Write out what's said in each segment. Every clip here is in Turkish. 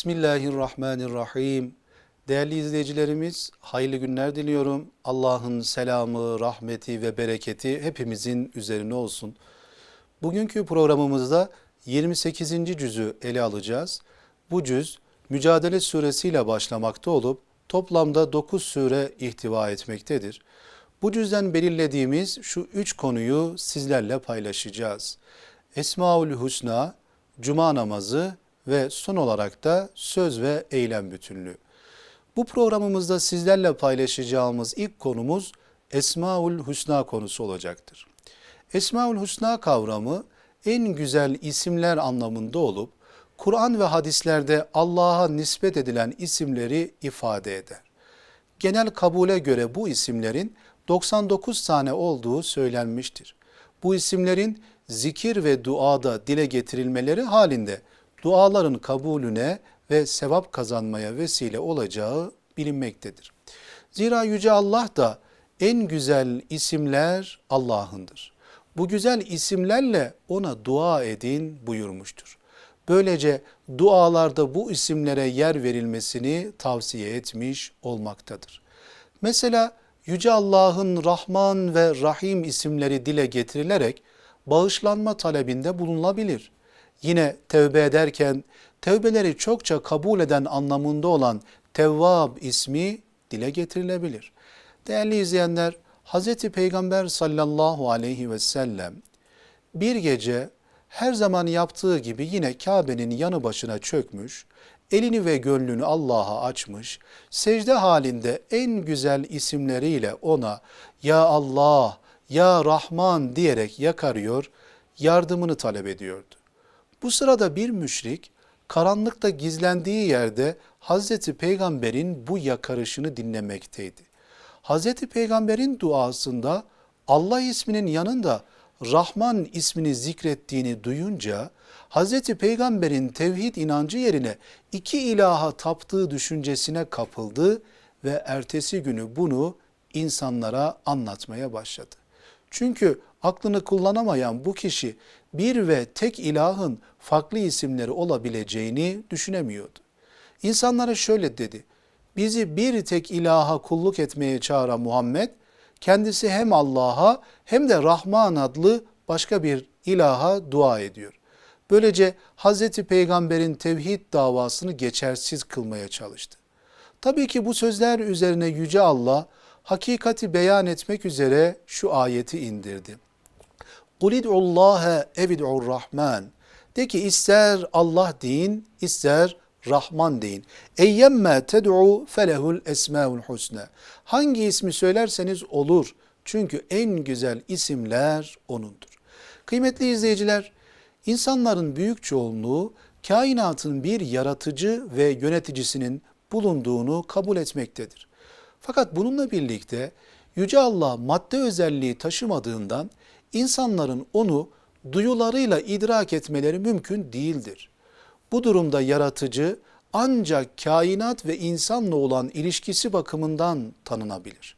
Bismillahirrahmanirrahim. Değerli izleyicilerimiz, hayırlı günler diliyorum. Allah'ın selamı, rahmeti ve bereketi hepimizin üzerine olsun. Bugünkü programımızda 28. cüzü ele alacağız. Bu cüz Mücadele suresiyle başlamakta olup toplamda 9 sure ihtiva etmektedir. Bu cüzden belirlediğimiz şu üç konuyu sizlerle paylaşacağız. Esmaül Husna, Cuma namazı ve son olarak da söz ve eylem bütünlüğü. Bu programımızda sizlerle paylaşacağımız ilk konumuz Esmaül Husna konusu olacaktır. Esmaül Husna kavramı en güzel isimler anlamında olup Kur'an ve hadislerde Allah'a nispet edilen isimleri ifade eder. Genel kabule göre bu isimlerin 99 tane olduğu söylenmiştir. Bu isimlerin zikir ve duada dile getirilmeleri halinde duaların kabulüne ve sevap kazanmaya vesile olacağı bilinmektedir. Zira Yüce Allah da en güzel isimler Allah'ındır. Bu güzel isimlerle ona dua edin buyurmuştur. Böylece dualarda bu isimlere yer verilmesini tavsiye etmiş olmaktadır. Mesela Yüce Allah'ın Rahman ve Rahim isimleri dile getirilerek bağışlanma talebinde bulunulabilir. Yine tevbe ederken tevbeleri çokça kabul eden anlamında olan Tevvab ismi dile getirilebilir. Değerli izleyenler, Hz. Peygamber sallallahu aleyhi ve sellem bir gece her zaman yaptığı gibi yine Kabe'nin yanı başına çökmüş, elini ve gönlünü Allah'a açmış, secde halinde en güzel isimleriyle ona Ya Allah, Ya Rahman diyerek yakarıyor, yardımını talep ediyordu. Bu sırada bir müşrik karanlıkta gizlendiği yerde Hazreti Peygamber'in bu yakarışını dinlemekteydi. Hazreti Peygamber'in duasında Allah isminin yanında Rahman ismini zikrettiğini duyunca Hazreti Peygamber'in tevhid inancı yerine iki ilaha taptığı düşüncesine kapıldı ve ertesi günü bunu insanlara anlatmaya başladı. Çünkü aklını kullanamayan bu kişi bir ve tek ilahın farklı isimleri olabileceğini düşünemiyordu. İnsanlara şöyle dedi. Bizi bir tek ilaha kulluk etmeye çağıran Muhammed kendisi hem Allah'a hem de Rahman adlı başka bir ilaha dua ediyor. Böylece Hazreti Peygamber'in tevhid davasını geçersiz kılmaya çalıştı. Tabii ki bu sözler üzerine Yüce Allah hakikati beyan etmek üzere şu ayeti indirdi. قُلِ ادْعُوا اللّٰهَ اَوِدْعُوا Rahman. De ki ister Allah deyin, ister Rahman deyin. Eyyemme ted'u felehul esmaul husna. Hangi ismi söylerseniz olur. Çünkü en güzel isimler O'nundur. Kıymetli izleyiciler, insanların büyük çoğunluğu kainatın bir yaratıcı ve yöneticisinin bulunduğunu kabul etmektedir. Fakat bununla birlikte Yüce Allah madde özelliği taşımadığından insanların onu duyularıyla idrak etmeleri mümkün değildir. Bu durumda yaratıcı ancak kainat ve insanla olan ilişkisi bakımından tanınabilir.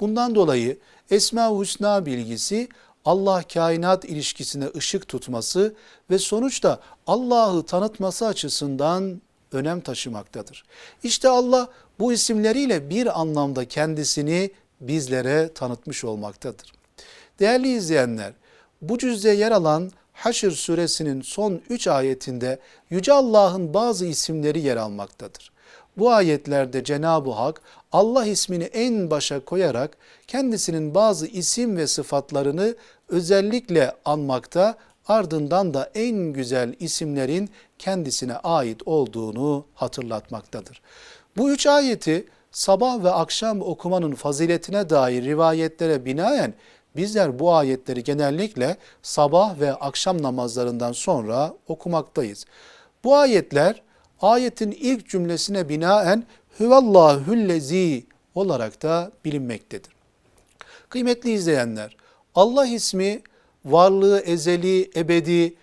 Bundan dolayı Esma-ı Hüsna bilgisi Allah kainat ilişkisine ışık tutması ve sonuçta Allah'ı tanıtması açısından önem taşımaktadır. İşte Allah bu isimleriyle bir anlamda kendisini bizlere tanıtmış olmaktadır. Değerli izleyenler, bu cüzde yer alan Haşr suresinin son 3 ayetinde Yüce Allah'ın bazı isimleri yer almaktadır. Bu ayetlerde Cenab-ı Hak Allah ismini en başa koyarak kendisinin bazı isim ve sıfatlarını özellikle anmakta ardından da en güzel isimlerin kendisine ait olduğunu hatırlatmaktadır. Bu üç ayeti sabah ve akşam okumanın faziletine dair rivayetlere binaen bizler bu ayetleri genellikle sabah ve akşam namazlarından sonra okumaktayız. Bu ayetler ayetin ilk cümlesine binaen hüvallahüllezi olarak da bilinmektedir. Kıymetli izleyenler, Allah ismi varlığı ezeli, ebedi,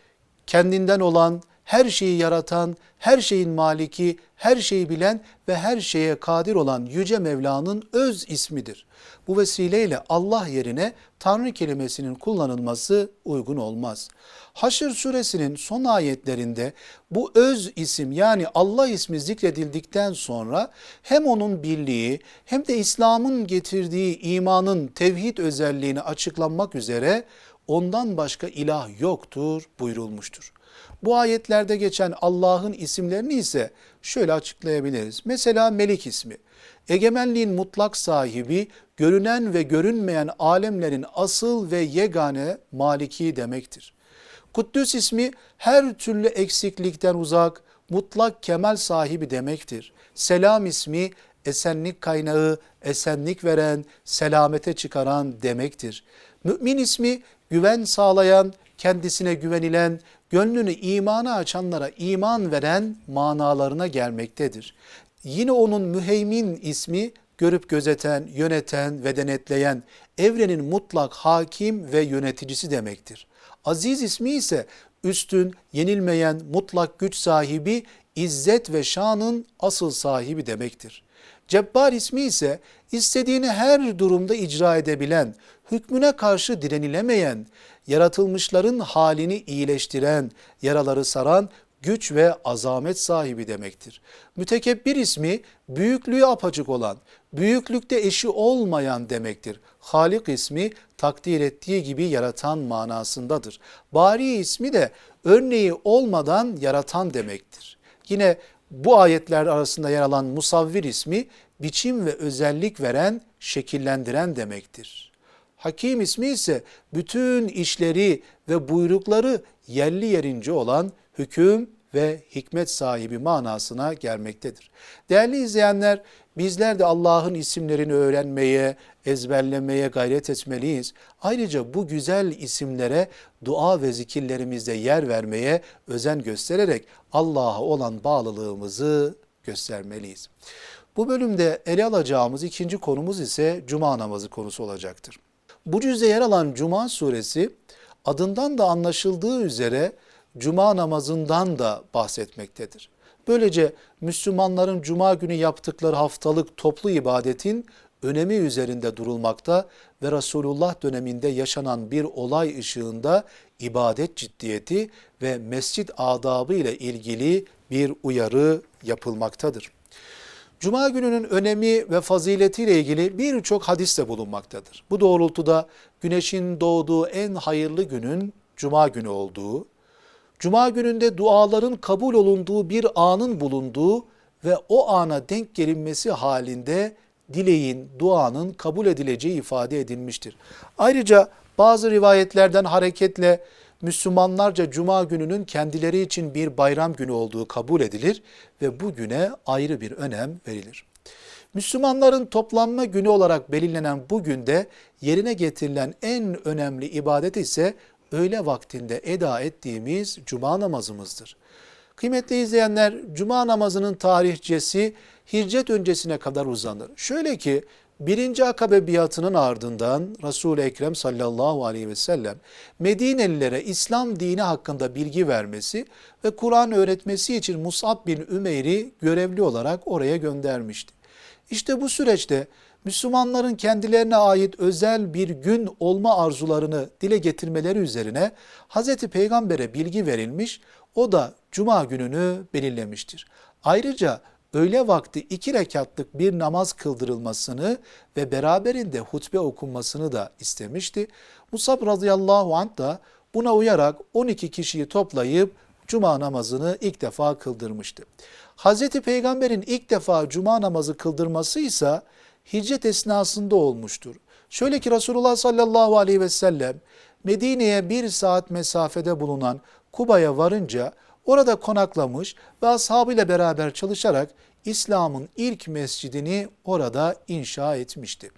kendinden olan her şeyi yaratan, her şeyin maliki, her şeyi bilen ve her şeye kadir olan Yüce Mevla'nın öz ismidir. Bu vesileyle Allah yerine Tanrı kelimesinin kullanılması uygun olmaz. Haşr suresinin son ayetlerinde bu öz isim yani Allah ismi zikredildikten sonra hem onun birliği hem de İslam'ın getirdiği imanın tevhid özelliğini açıklanmak üzere ondan başka ilah yoktur buyurulmuştur. Bu ayetlerde geçen Allah'ın isimlerini ise şöyle açıklayabiliriz. Mesela Melik ismi. Egemenliğin mutlak sahibi, görünen ve görünmeyen alemlerin asıl ve yegane maliki demektir. Kuddüs ismi her türlü eksiklikten uzak, mutlak kemal sahibi demektir. Selam ismi esenlik kaynağı, esenlik veren, selamete çıkaran demektir. Mümin ismi güven sağlayan, kendisine güvenilen, gönlünü imana açanlara iman veren manalarına gelmektedir. Yine onun müheymin ismi görüp gözeten, yöneten ve denetleyen, evrenin mutlak hakim ve yöneticisi demektir. Aziz ismi ise üstün, yenilmeyen, mutlak güç sahibi, izzet ve şanın asıl sahibi demektir. Cebbar ismi ise istediğini her durumda icra edebilen, hükmüne karşı direnilemeyen, yaratılmışların halini iyileştiren, yaraları saran, güç ve azamet sahibi demektir. Mütekebbir ismi büyüklüğü apaçık olan, büyüklükte eşi olmayan demektir. Halik ismi takdir ettiği gibi yaratan manasındadır. Bari ismi de örneği olmadan yaratan demektir. Yine bu ayetler arasında yer alan musavvir ismi biçim ve özellik veren, şekillendiren demektir. Hakim ismi ise bütün işleri ve buyrukları yerli yerince olan hüküm ve hikmet sahibi manasına gelmektedir. Değerli izleyenler, bizler de Allah'ın isimlerini öğrenmeye, ezberlemeye gayret etmeliyiz. Ayrıca bu güzel isimlere dua ve zikirlerimizde yer vermeye özen göstererek Allah'a olan bağlılığımızı göstermeliyiz. Bu bölümde ele alacağımız ikinci konumuz ise cuma namazı konusu olacaktır. Bu cüzde yer alan Cuma suresi adından da anlaşıldığı üzere cuma namazından da bahsetmektedir. Böylece Müslümanların cuma günü yaptıkları haftalık toplu ibadetin önemi üzerinde durulmakta ve Resulullah döneminde yaşanan bir olay ışığında ibadet ciddiyeti ve mescit adabı ile ilgili bir uyarı yapılmaktadır. Cuma gününün önemi ve faziletiyle ilgili birçok hadis de bulunmaktadır. Bu doğrultuda güneşin doğduğu en hayırlı günün cuma günü olduğu, cuma gününde duaların kabul olunduğu bir anın bulunduğu ve o ana denk gelinmesi halinde dileğin, duanın kabul edileceği ifade edilmiştir. Ayrıca bazı rivayetlerden hareketle Müslümanlarca cuma gününün kendileri için bir bayram günü olduğu kabul edilir ve bu güne ayrı bir önem verilir. Müslümanların toplanma günü olarak belirlenen bu günde yerine getirilen en önemli ibadet ise öğle vaktinde eda ettiğimiz cuma namazımızdır. Kıymetli izleyenler, cuma namazının tarihçesi hicret öncesine kadar uzanır. Şöyle ki birinci akabe biatının ardından Resul-i Ekrem sallallahu aleyhi ve sellem Medinelilere İslam dini hakkında bilgi vermesi ve Kur'an öğretmesi için Musab bin Ümeyr'i görevli olarak oraya göndermişti. İşte bu süreçte Müslümanların kendilerine ait özel bir gün olma arzularını dile getirmeleri üzerine Hz. Peygamber'e bilgi verilmiş, o da cuma gününü belirlemiştir. Ayrıca öğle vakti iki rekatlık bir namaz kıldırılmasını ve beraberinde hutbe okunmasını da istemişti. Musab radıyallahu anh da buna uyarak 12 kişiyi toplayıp cuma namazını ilk defa kıldırmıştı. Hazreti Peygamber'in ilk defa cuma namazı kıldırması ise hicret esnasında olmuştur. Şöyle ki Resulullah sallallahu aleyhi ve sellem Medine'ye bir saat mesafede bulunan Kuba'ya varınca orada konaklamış ve ashabıyla beraber çalışarak İslam'ın ilk mescidini orada inşa etmişti.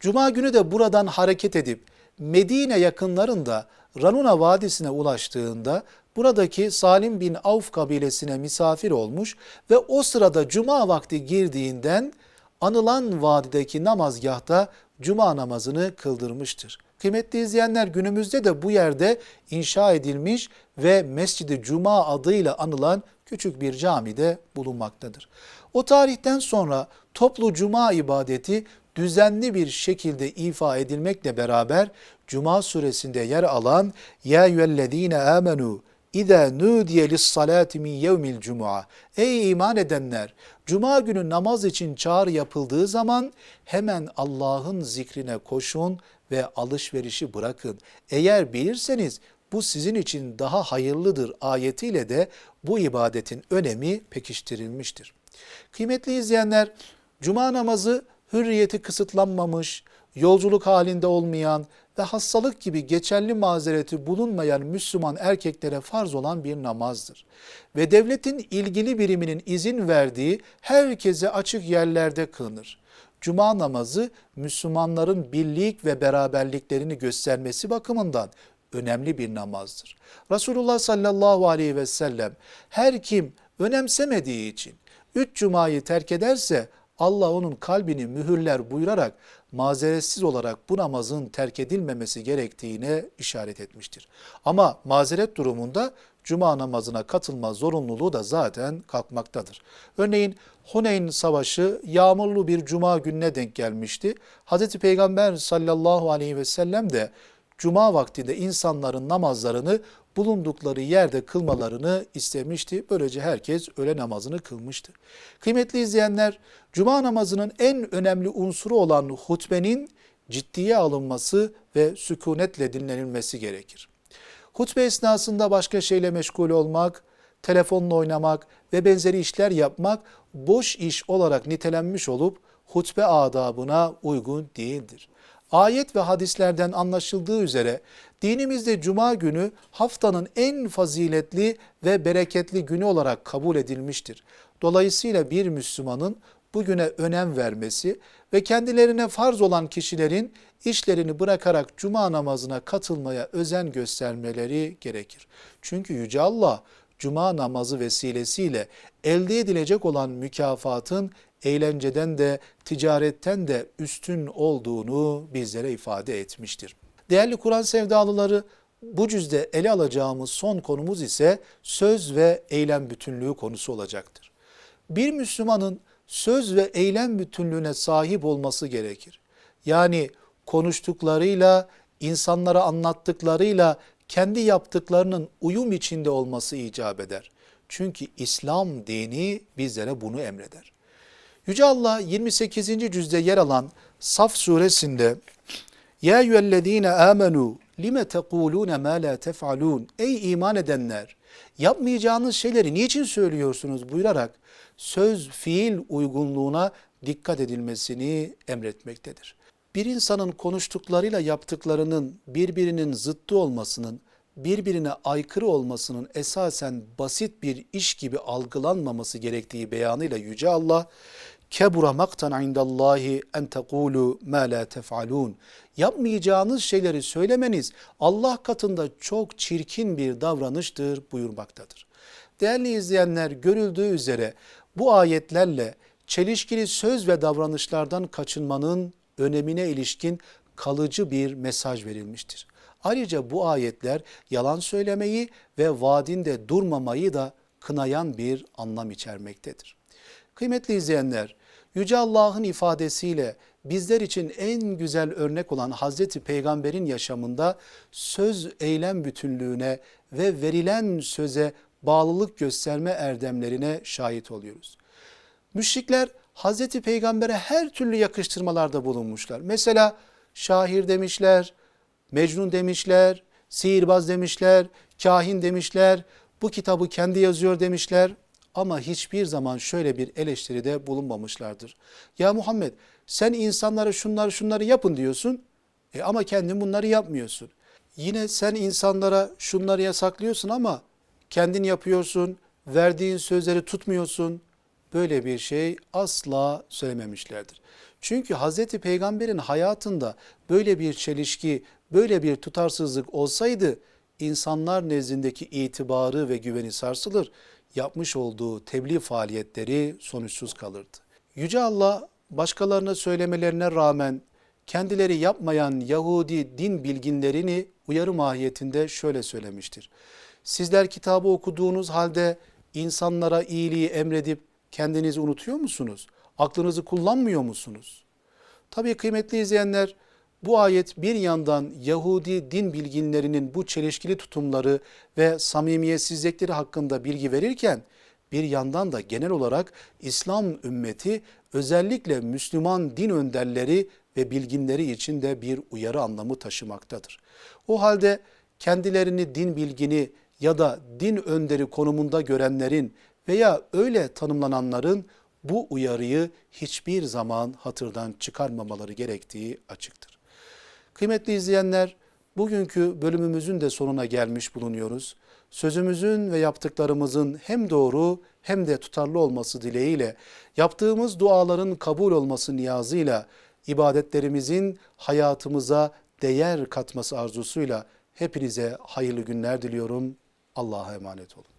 Cuma günü de buradan hareket edip Medine yakınlarında Ranuna Vadisi'ne ulaştığında buradaki Salim bin Avf kabilesine misafir olmuş ve o sırada cuma vakti girdiğinden anılan vadideki namazgahta cuma namazını kıldırmıştır. Kıymetli izleyenler günümüzde de bu yerde inşa edilmiş ve Mescid-i Cuma adıyla anılan küçük bir camide bulunmaktadır. O tarihten sonra toplu cuma ibadeti düzenli bir şekilde ifa edilmekle beraber Cuma suresinde yer alan Ya eyyühellezine amenu İza nudiye lis-salati min yevmil cuma. Ey iman edenler, cuma günü namaz için çağrı yapıldığı zaman hemen Allah'ın zikrine koşun ve alışverişi bırakın. Eğer bilirseniz bu sizin için daha hayırlıdır ayetiyle de bu ibadetin önemi pekiştirilmiştir. Kıymetli izleyenler, cuma namazı hürriyeti kısıtlanmamış, yolculuk halinde olmayan ve hastalık gibi geçerli mazereti bulunmayan Müslüman erkeklere farz olan bir namazdır. Ve devletin ilgili biriminin izin verdiği herkese açık yerlerde kılınır. Cuma namazı Müslümanların birlik ve beraberliklerini göstermesi bakımından önemli bir namazdır. Resulullah sallallahu aleyhi ve sellem her kim önemsemediği için üç cumayı terk ederse Allah onun kalbini mühürler buyurarak mazeretsiz olarak bu namazın terk edilmemesi gerektiğine işaret etmiştir. Ama mazeret durumunda cuma namazına katılma zorunluluğu da zaten kalkmaktadır. Örneğin Huneyn Savaşı yağmurlu bir cuma gününe denk gelmişti. Hz. Peygamber sallallahu aleyhi ve sellem de cuma vaktinde insanların namazlarını bulundukları yerde kılmalarını istemişti. Böylece herkes öğle namazını kılmıştı. Kıymetli izleyenler, cuma namazının en önemli unsuru olan hutbenin ciddiye alınması ve sükunetle dinlenilmesi gerekir. Hutbe esnasında başka şeyle meşgul olmak, telefonla oynamak ve benzeri işler yapmak boş iş olarak nitelenmiş olup hutbe adabına uygun değildir. Ayet ve hadislerden anlaşıldığı üzere dinimizde cuma günü haftanın en faziletli ve bereketli günü olarak kabul edilmiştir. Dolayısıyla bir Müslümanın bugüne önem vermesi ve kendilerine farz olan kişilerin işlerini bırakarak cuma namazına katılmaya özen göstermeleri gerekir. Çünkü Yüce Allah cuma namazı vesilesiyle elde edilecek olan mükafatın eğlenceden de ticaretten de üstün olduğunu bizlere ifade etmiştir. Değerli Kur'an sevdalıları bu cüzde ele alacağımız son konumuz ise söz ve eylem bütünlüğü konusu olacaktır. Bir Müslümanın söz ve eylem bütünlüğüne sahip olması gerekir. Yani konuştuklarıyla, insanlara anlattıklarıyla kendi yaptıklarının uyum içinde olması icap eder. Çünkü İslam dini bizlere bunu emreder. Yüce Allah 28. cüzde yer alan Saf suresinde Ya eyyühellezine amenu lime tekulune ma la tef'alun Ey iman edenler yapmayacağınız şeyleri niçin söylüyorsunuz buyurarak söz fiil uygunluğuna dikkat edilmesini emretmektedir. Bir insanın konuştuklarıyla yaptıklarının birbirinin zıttı olmasının, birbirine aykırı olmasının esasen basit bir iş gibi algılanmaması gerektiği beyanıyla Yüce Allah, kebura maktan indallahi en tekulu ma la tef'alun. Yapmayacağınız şeyleri söylemeniz Allah katında çok çirkin bir davranıştır buyurmaktadır. Değerli izleyenler görüldüğü üzere bu ayetlerle çelişkili söz ve davranışlardan kaçınmanın önemine ilişkin kalıcı bir mesaj verilmiştir. Ayrıca bu ayetler yalan söylemeyi ve vaadinde durmamayı da kınayan bir anlam içermektedir. Kıymetli izleyenler, Yüce Allah'ın ifadesiyle bizler için en güzel örnek olan Hazreti Peygamber'in yaşamında söz eylem bütünlüğüne ve verilen söze bağlılık gösterme erdemlerine şahit oluyoruz. Müşrikler Hazreti Peygamber'e her türlü yakıştırmalarda bulunmuşlar. Mesela şair demişler, mecnun demişler, sihirbaz demişler, kahin demişler, bu kitabı kendi yazıyor demişler. Ama hiçbir zaman şöyle bir eleştiride bulunmamışlardır. Ya Muhammed sen insanlara şunları şunları yapın diyorsun e ama kendin bunları yapmıyorsun. Yine sen insanlara şunları yasaklıyorsun ama kendin yapıyorsun, verdiğin sözleri tutmuyorsun. Böyle bir şey asla söylememişlerdir. Çünkü Hazreti Peygamber'in hayatında böyle bir çelişki, böyle bir tutarsızlık olsaydı insanlar nezdindeki itibarı ve güveni sarsılır yapmış olduğu tebliğ faaliyetleri sonuçsuz kalırdı. Yüce Allah başkalarına söylemelerine rağmen kendileri yapmayan Yahudi din bilginlerini uyarı mahiyetinde şöyle söylemiştir. Sizler kitabı okuduğunuz halde insanlara iyiliği emredip kendinizi unutuyor musunuz? Aklınızı kullanmıyor musunuz? Tabii kıymetli izleyenler bu ayet bir yandan Yahudi din bilginlerinin bu çelişkili tutumları ve samimiyetsizlikleri hakkında bilgi verirken bir yandan da genel olarak İslam ümmeti özellikle Müslüman din önderleri ve bilginleri için de bir uyarı anlamı taşımaktadır. O halde kendilerini din bilgini ya da din önderi konumunda görenlerin veya öyle tanımlananların bu uyarıyı hiçbir zaman hatırdan çıkarmamaları gerektiği açıktır. Kıymetli izleyenler, bugünkü bölümümüzün de sonuna gelmiş bulunuyoruz. Sözümüzün ve yaptıklarımızın hem doğru hem de tutarlı olması dileğiyle, yaptığımız duaların kabul olması niyazıyla, ibadetlerimizin hayatımıza değer katması arzusuyla hepinize hayırlı günler diliyorum. Allah'a emanet olun.